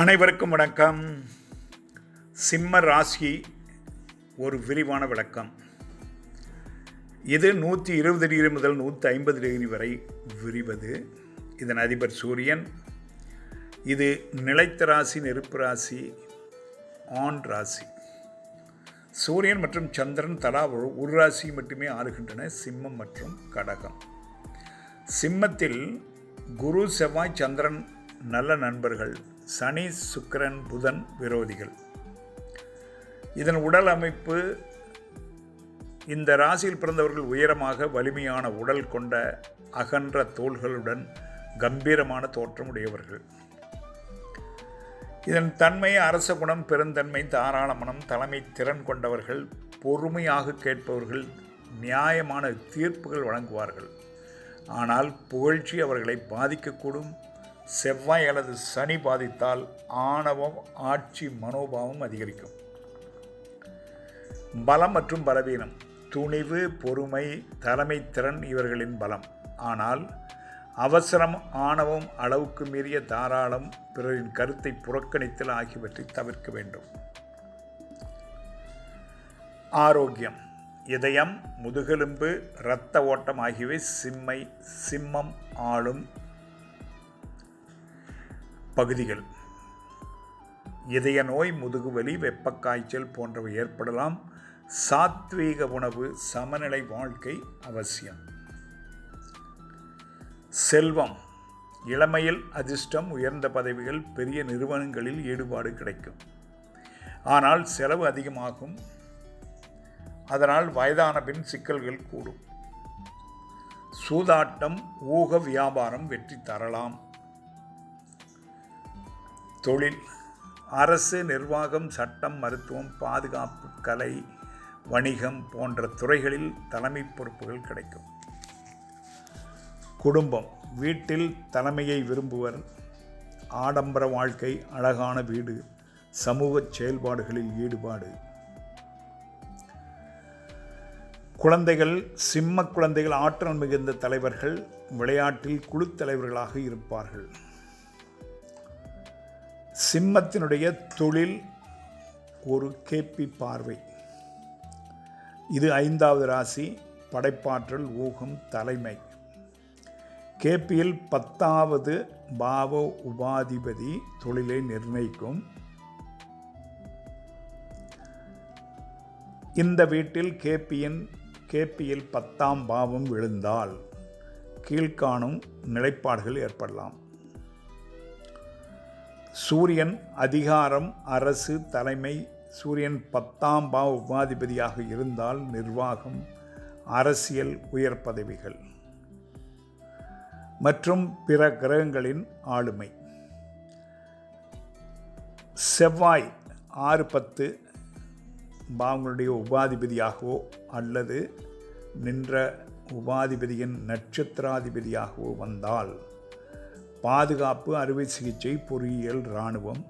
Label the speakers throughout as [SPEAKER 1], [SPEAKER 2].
[SPEAKER 1] அனைவருக்கும் வணக்கம். சிம்ம ராசி ஒரு விரிவான விளக்கம். இது நூற்றி இருபது டிகிரி முதல் நூற்றி ஐம்பது டிகிரி வரை விரிவது. இதன் அதிபர் சூரியன். இது நிலைத்த ராசி நெருப்பு ராசி ஆண் ராசி. சூரியன் மற்றும் சந்திரன் தலா ஒரு ராசி மட்டுமே ஆளுகின்றன சிம்மம் மற்றும் கடகம். சிம்மத்தில் குரு செவ்வாய் சந்திரன் நல்ல நண்பர்கள். சனி சுக்கரன் புதன் விரோதிகள். இதன் உடல் அமைப்பு இந்த ராசியில் பிறந்தவர்கள் உயரமாக வலிமையான உடல் கொண்ட அகன்ற தோள்களுடன் கம்பீரமான தோற்றம் உடையவர்கள் இதன் தன்மை அரச குணம் பெருந்தன்மை தாராள மனம் தலைமை திறன் கொண்டவர்கள் பொறுமையாக கேட்பவர்கள் நியாயமான தீர்ப்புகள் வழங்குவார்கள். ஆனால் புகழ்ச்சி அவர்களை பாதிக்கக்கூடும். செவ்வாய் அல்லது சனி பாதித்தால் ஆணவம் ஆட்சி மனோபாவம் அதிகரிக்கும். பலம் மற்றும் பலவீனம் துணிவு பொறுமை தலைமை திறன் இவர்களின் பலம். ஆனால் அவசரம் ஆணவம் அளவுக்கு மீறிய தாராளம் பிறரின் கருத்தை புறக்கணித்தல் ஆகியவற்றை தவிர்க்க வேண்டும். ஆரோக்கியம் இதயம் முதுகெலும்பு இரத்த ஓட்டம் ஆகியவை சிம்மை சிம்மம் ஆளும் பகுதிகள். இதய நோய் முதுகுவலி வெப்பக்காய்ச்சல் போன்றவை ஏற்படலாம். சாத்வீக உணவு சமநிலை வாழ்க்கை அவசியம். செல்வம். இளமையில் அதிர்ஷ்டம் உயர்ந்த பதவிகள் பெரிய நிறுவனங்களில் ஈடுபாடு கிடைக்கும். ஆனால் செலவு அதிகமாகும். அதனால் வயதான பின் சிக்கல்கள் கூடும். சூதாட்டம் ஊக வியாபாரம் வெற்றி தரலாம். தொழில் அரசு நிர்வாகம் சட்டம் மருத்துவம் பாதுகாப்பு கலை வணிகம் போன்ற துறைகளில் தலைமை பொறுப்புகள் கிடைக்கும். குடும்பம் வீட்டில் தலைமையை விரும்புவர். ஆடம்பர வாழ்க்கை அழகான வீடு சமூக செயல்பாடுகளில் ஈடுபாடு. குழந்தைகள் சிம்ம குழந்தைகள் ஆற்றல் மிகுந்த தலைவர்கள் விளையாட்டில் குழு தலைவர்களாக இருப்பார்கள். சிம்மத்தினுடைய தொழில் ஒரு கேபி பார்வை. இது ஐந்தாவது ராசி படைப்பாற்றல் ஊகம் தலைமை. கேபியில் பத்தாவது பாவ உபாதிபதி தொழிலை நிர்ணயிக்கும். இந்த வீட்டில் கேபியின் கேபியில் பத்தாம் பாவம் விழுந்தால் கீழ்காணும் நிலைப்பாடுகள் ஏற்படலாம். சூரியன் அதிகாரம் அரசு தலைமை. சூரியன் பத்தாம் பாவ உபாதிபதியாக இருந்தால் நிர்வாகம் அரசியல் உயர் பதவிகள். மற்றும் பிற கிரகங்களின் ஆளுமை. செவ்வாய் ஆறு பத்து பாவங்களுடைய உபாதிபதியாகவோ அல்லது நின்ற உபாதிபதியின் நட்சத்திராதிபதியாகவோ வந்தால் பாதுகாப்பு அறுவை சிகிச்சை பொறியியல் இராணுவம்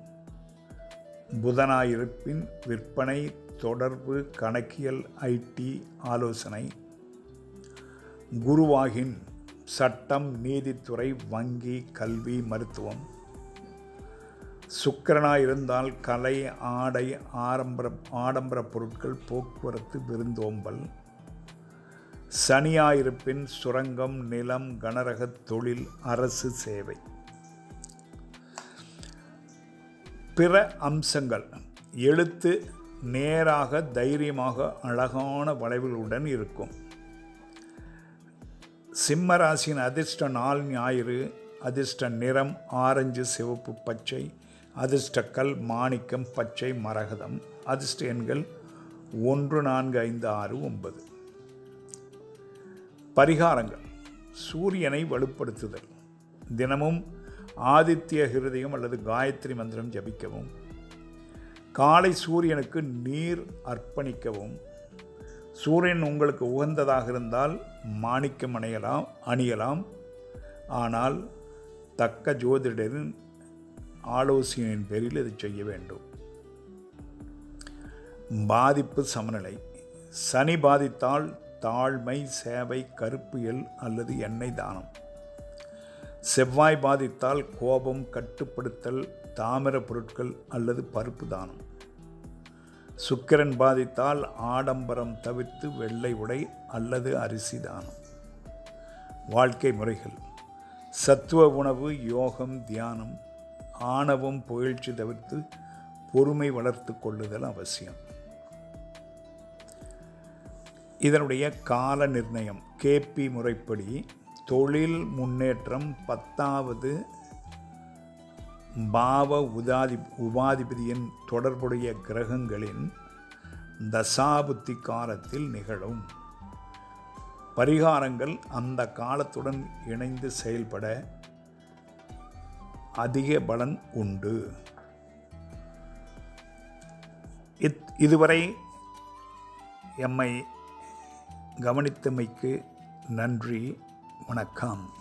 [SPEAKER 1] புதனாயிருப்பின் விற்பனை தொடர்பு கணக்கியல் ஐடி ஆலோசனை குருவாகின் சட்டம் நீதித்துறை வங்கி கல்வி மருத்துவம். சுக்கரனாயிருந்தால் கலை ஆடை ஆடம்பர ஆடம்பர பொருட்கள் போக்குவரத்து விருந்தோம்பல். சனியாயிருப்பின் சுரங்கம் நிலம் கனரக தொழில் அரசு சேவை. பிற அம்சங்கள். எழுத்து நேராக தைரியமாக அழகான வளைவுகளுடன் இருக்கும். சிம்ம ராசியின் அதிர்ஷ்ட நாள் ஞாயிறு அதிர்ஷ்ட நிறம் ஆரஞ்சு சிவப்பு பச்சை அதிர்ஷ்டக்கல் மாணிக்கம் பச்சை மரகதம் அதிர்ஷ்ட எண்கள் ஒன்று நான்கு ஐந்து ஆறு ஒன்பது. பரிகாரங்கள். சூரியனை வலுப்படுத்துதல். தினமும் ஆதித்ய ஹிருதயம் அல்லது காயத்ரி மந்திரம் ஜபிக்கவும். காலை சூரியனுக்கு நீர் அர்ப்பணிக்கவும். சூரியன் உங்களுக்கு உகந்ததாக இருந்தால் மாணிக்கம் அணையலாம் அணியலாம். ஆனால் தக்க ஜோதிடரின் ஆலோசனையின் பேரில் இது செய்ய வேண்டும். பாதிப்பு சமநிலை. சனி பாதித்தால் தாழ்மை சேவை கருப்பியல் அல்லது எண்ணெய் தானம். செவ்வாய் பாதித்தால் கோபம் கட்டுப்படுத்தல் தாமிர பொருட்கள் அல்லது பருப்பு தானம். சுக்கிரன் பாதித்தால் ஆடம்பரம் தவிர்த்து வெள்ளை உடை அல்லது அரிசி தானம். வாழ்க்கை முறைகள். சத்துவ உணவு யோகம் தியானம் ஆணவம் புகழ்ச்சி தவிர்த்து பொறுமை வளர்த்து கொள்ளுதல் அவசியம். இதனுடைய கால நிர்ணயம். கேபி முறைப்படி தொழில் முன்னேற்றம் பத்தாவது பாவ உதாதி உபாதிபதியின் தொடர்புடைய கிரகங்களின் தசாபுத்தி காலத்தில் நிகழும். பரிகாரங்கள் அந்த காலத்துடன் இணைந்து செயல்பட அதிக பலன் உண்டு. இத் இதுவரை எம்மை கவனித்தமைக்கு நன்றி வணக்கம்.